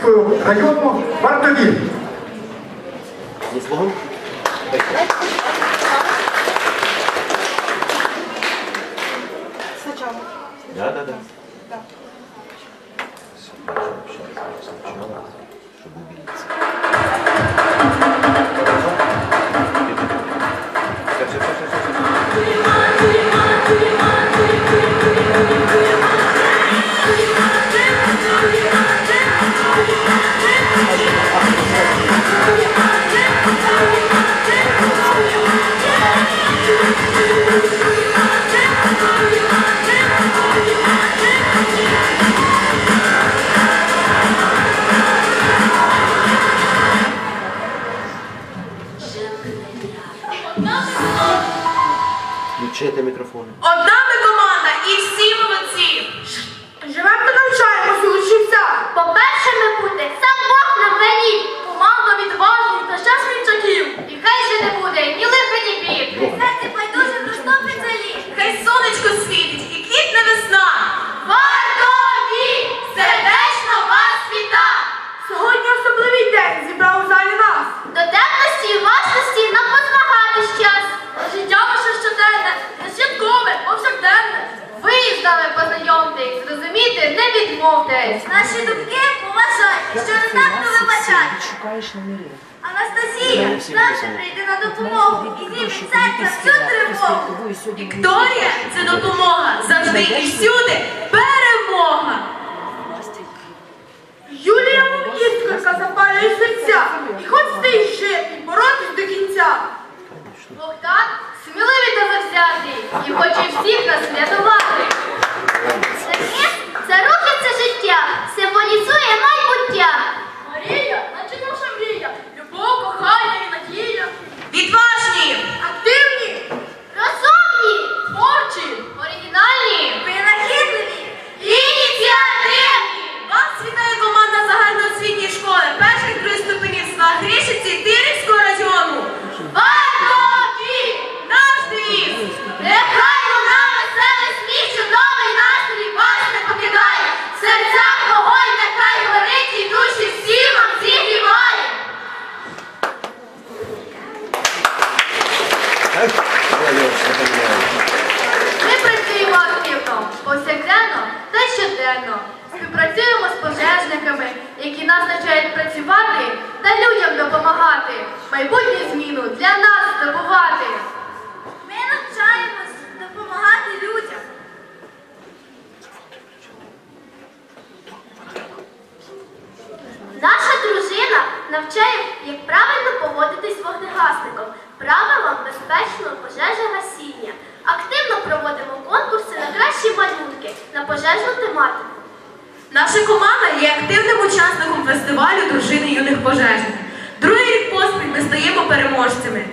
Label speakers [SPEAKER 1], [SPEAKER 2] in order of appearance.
[SPEAKER 1] Київського району вартові.
[SPEAKER 2] Да, да, да.
[SPEAKER 3] Да.
[SPEAKER 2] Сначала, чтобы убедиться. Включайте мікрофони.
[SPEAKER 4] Одна ми команда і всі молодці.
[SPEAKER 3] Живемо
[SPEAKER 5] не відмовтесь. Наші думки поважайте, що не так то вибачайте. Анастасія завжди прийде на допомогу і зніме серця всю тривогу.
[SPEAKER 4] Вікторія це допомога. Завжди і всюди перемога.
[SPEAKER 3] Юлія іскорка запалює серця. І хоч стій жити, і боротись до кінця.
[SPEAKER 5] Богдан сміливий та завзятий і хоче всіх нас врятувати. Це рухи щоденно. Співпрацюємо з пожежниками, які нас навчають працювати та людям допомагати, майбутню зміну для нас здобувати. Ми навчаємось допомагати людям. Наша дружина навчає, як правильно поводитись з вогнегасником, правилам безпечного пожежогасіння. Пожежну тематику.
[SPEAKER 4] Наша команда є активним учасником фестивалю дружини юних пожежних. Другий рік поспіль ми стаємо переможцями.